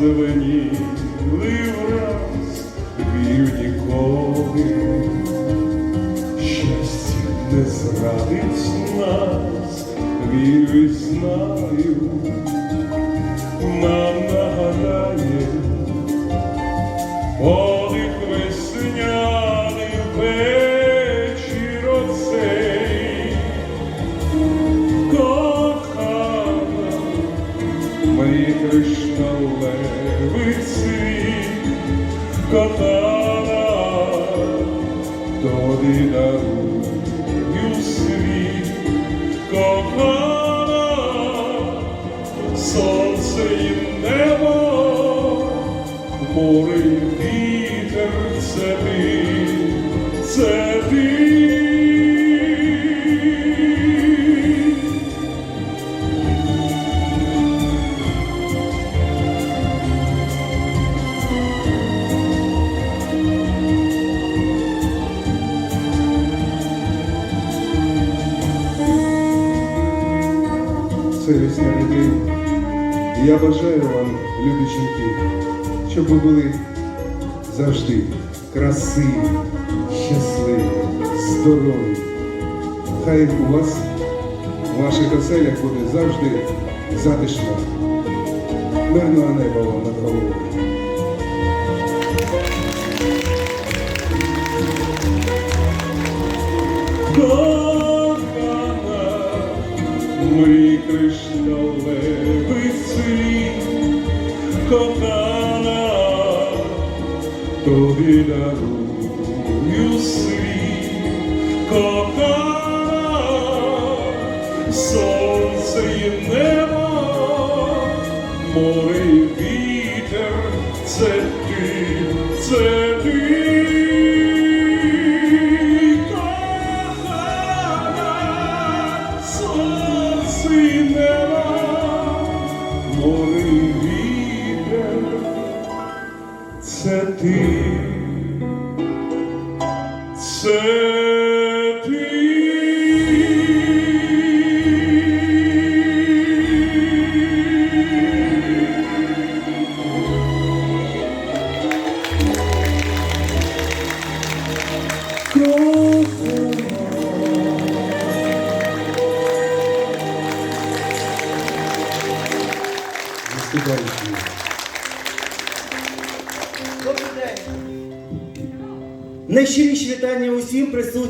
зеленіли враз, вірю ніколи. Щастя не зрадить нас, вірю і знаю, нам нагадає я бажаю вам, любі жінки, щоб ви були завжди красиві, щасливі, здорові. Хай у вас, у ваших оселях буде завжди затишно. Мирного неба вам над головою. Тобі дарую світ, кохана, сонце і небо, море і вітер, це ти, це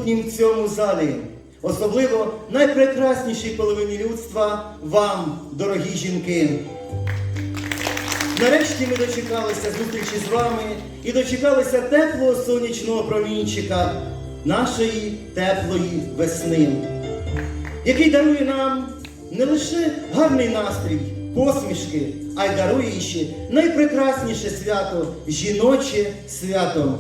присутнім в цьому залі. Особливо найпрекраснішій половині людства вам, дорогі жінки. Нарешті ми дочекалися зустрічі з вами і дочекалися теплого сонячного промінчика нашої теплої весни, який дарує нам не лише гарний настрій, посмішки, а й дарує ще найпрекрасніше свято жіноче свято.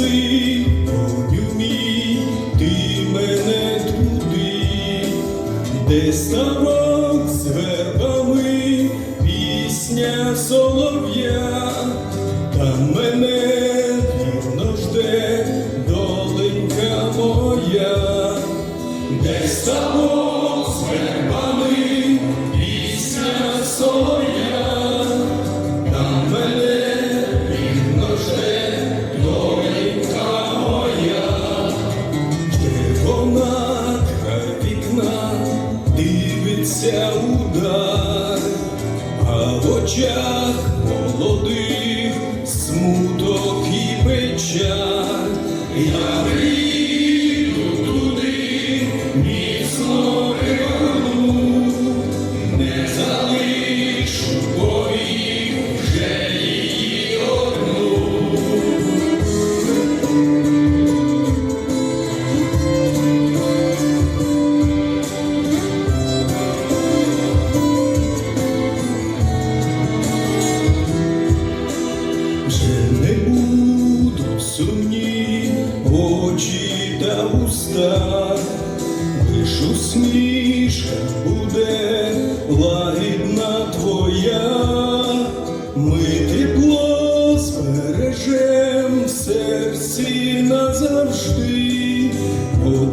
Відвези, коню мій, ти мене туди, де ставок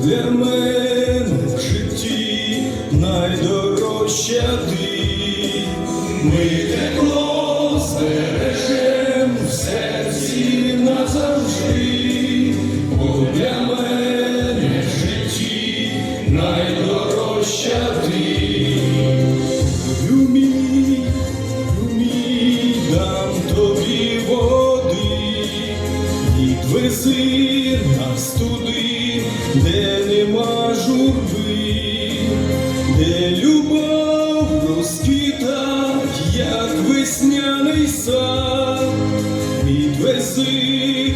для мене в житті найдорожча ти. Ми тепло збережем в серці назавжди, бо для мене в житті найдорожча ти. Юмій, юмій, дам тобі води, відвези нас туди, сад, відвези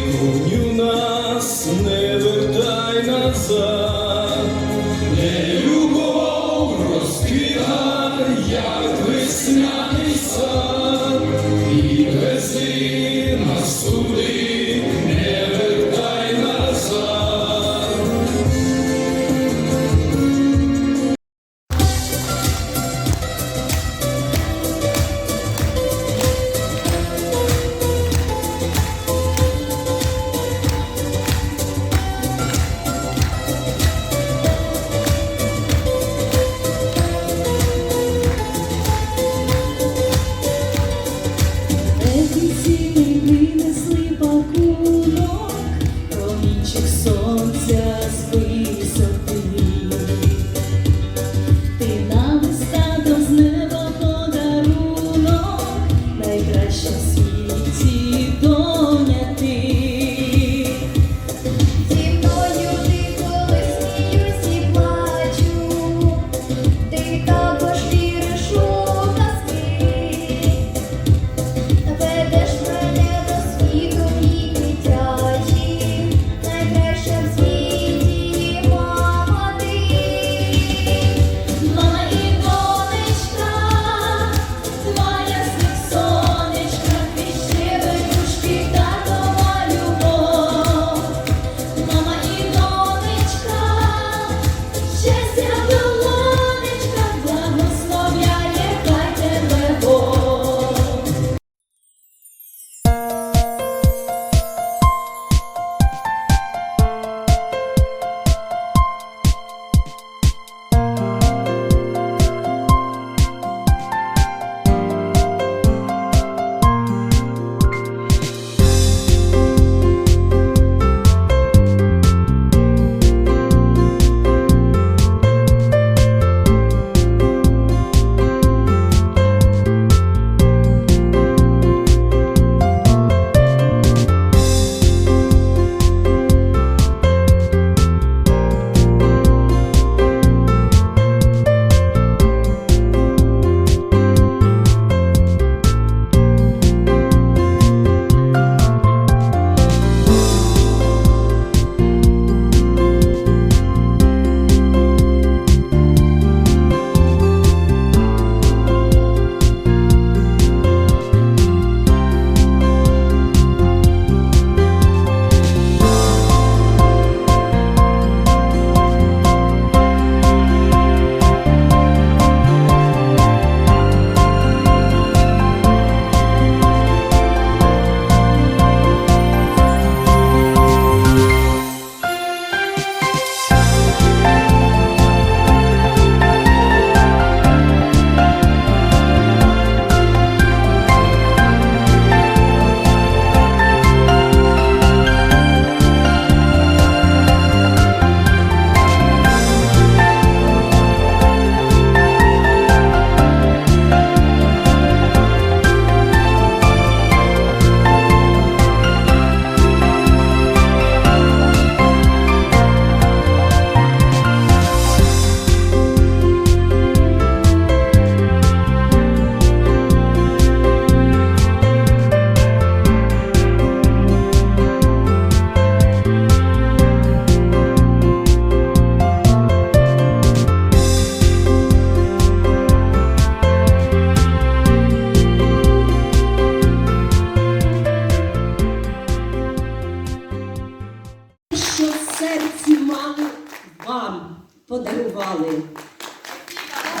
подарували.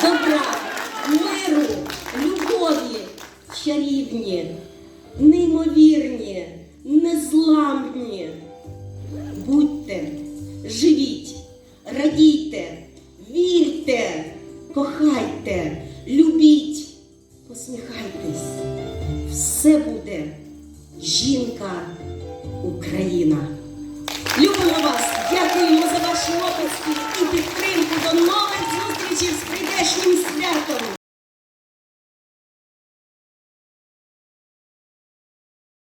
Добра, миру, любові, чарівні, неймовірні, незламні. Будьте, живіть, радійте, вірте, кохайте, любіть, посміхайтесь. Все буде жінка